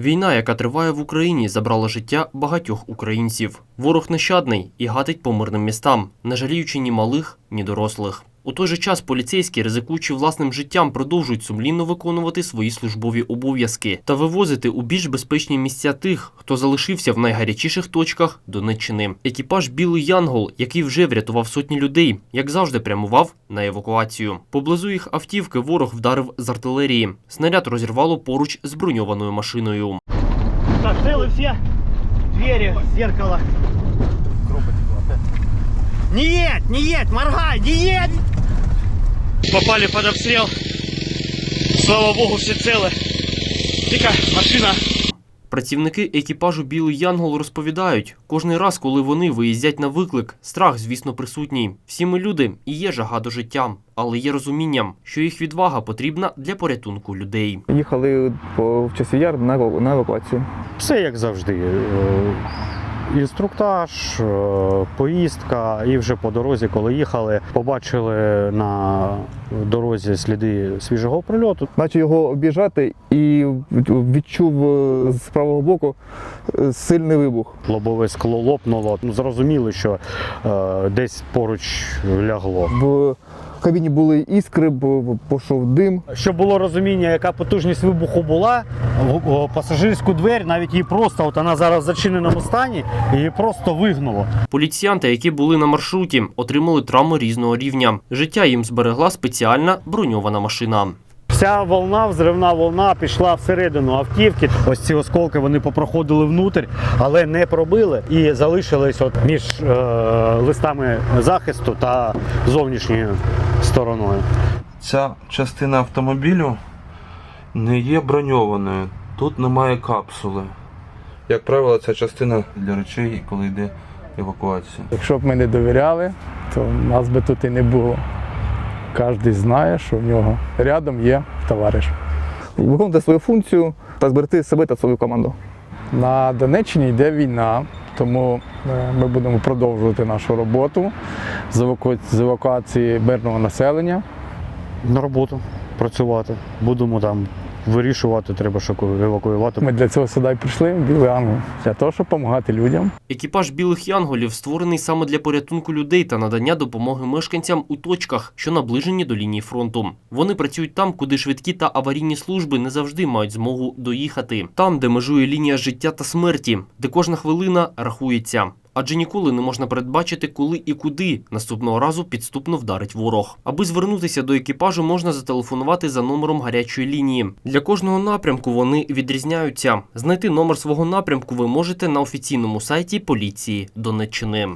Війна, яка триває в Україні, забрала життя багатьох українців. Ворог нещадний і гатить по мирним містам, не жаліючи ні малих, ні дорослих. У той же час поліцейські, ризикуючи власним життям, продовжують сумлінно виконувати свої службові обов'язки та вивозити у більш безпечні місця тих, хто залишився в найгарячіших точках Донеччини. Екіпаж Білий Янгол, який вже врятував сотні людей, як завжди прямував на евакуацію. Поблизу їх автівки ворог вдарив з артилерії. Снаряд розірвало поруч з броньованою машиною. Так, целы все. Двери, зеркало. Не едь, не едь, моргай, не едь! Попали под обстрел. Слава богу, все целы. Тика, машина. Працівники екіпажу Білий Янгол розповідають, кожний раз, коли вони виїздять на виклик, страх, звісно, присутній. Всі ми люди і є жага до життя, але є розумінням, що їх відвага потрібна для порятунку людей. Їхали по в часів яр на, на евакуацію. Все як завжди. Інструктаж, е, поїздка, і вже по дорозі, коли їхали, побачили на дорозі сліди свіжого прильоту. Наче його обіжати і відчув е, з правого боку е, сильний вибух. Лобове скло лопнуло. Ну, зрозуміли, що десь поруч лягло. В кабіні були іскри, пішов дим. Щоб було розуміння, яка потужність вибуху була, в- пасажирську двері, навіть її просто, от вона зараз в зачиненому стані, її просто вигнуло. Поліціянти, які були на маршруті, отримали травми різного рівня. Життя їм зберегла спеціальна броньована машина. Вся волна, взривна волна пішла всередину автівки. Ось ці осколки вони попроходили внутрь, але не пробили і залишились от між е, листами захисту та зовнішньою стороною. Ця частина автомобілю не є броньованою. Тут немає капсули. Як правило, ця частина для речей, коли йде евакуація. Якщо б ми не довіряли, то нас би тут і не було. Кожен знає, що в нього рядом є товариш. Виконувати свою функцію та зберегти себе та свою команду. На Донеччині йде війна, тому е, ми будемо продовжувати нашу роботу з евакуації мирного населення. На роботу працювати. Будемо там вирішувати, треба що евакуювати. Ми для цього сюди й прийшли, в Білий Ангел, для того, щоб допомагати людям. Екіпаж білих янголів створений саме для порятунку людей та надання допомоги мешканцям у точках, що наближені до лінії фронту. Вони працюють там, куди швидкі та аварійні служби не завжди мають змогу доїхати. Там, де межує лінія життя та смерті, де кожна хвилина рахується. Адже ніколи не можна передбачити, коли і куди наступного разу підступно вдарить ворог. Аби звернутися до екіпажу, можна зателефонувати за номером гарячої лінії. Для кожного напрямку вони відрізняються. Знайти номер свого напрямку ви можете на офіційному сайті поліції Донеччини.